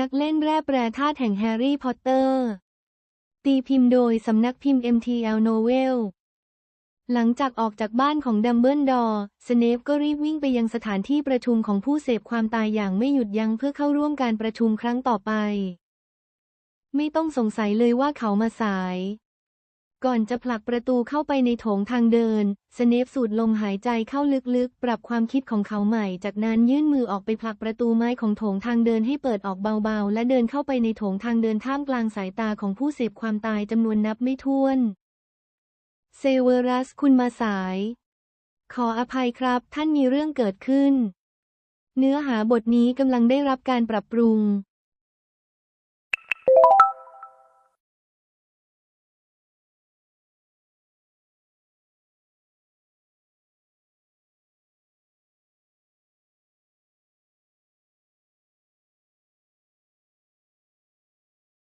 นักเล่นแร่แปรธาตุแห่งแฮร์รี่พอตเตอร์ ตีพิมพ์โดยสำนักพิมพ์ MTL Novel หลังจากออกจากบ้านของดัมเบิลดอร์สเนปก็รีบวิ่งไปยังสถานที่ประชุมของผู้เสพความตายอย่างไม่หยุดยั้งเพื่อเข้าร่วมการประชุมครั้งต่อไป ไม่ต้องสงสัยเลยว่าเขามาสาย ก่อนจะผลักประตูเข้าไปในโถงทางเดิน สเนปสูดลมหายใจเข้าลึกๆ ปรับความคิดของเขาใหม่ จากนั้นยื่นมือออกไปผลักประตูไม้ของโถงทางเดินให้เปิดออกเบาๆ และเดินเข้าไปในโถงทางเดินท่ามกลางสายตาของผู้เสพความตายจำนวนนับไม่ถ้วน เซเวอรัสคุณมาสาย ขออภัยครับ ท่านมีเรื่องเกิดขึ้น เนื้อหาบทนี้กำลังได้รับการปรับปรุง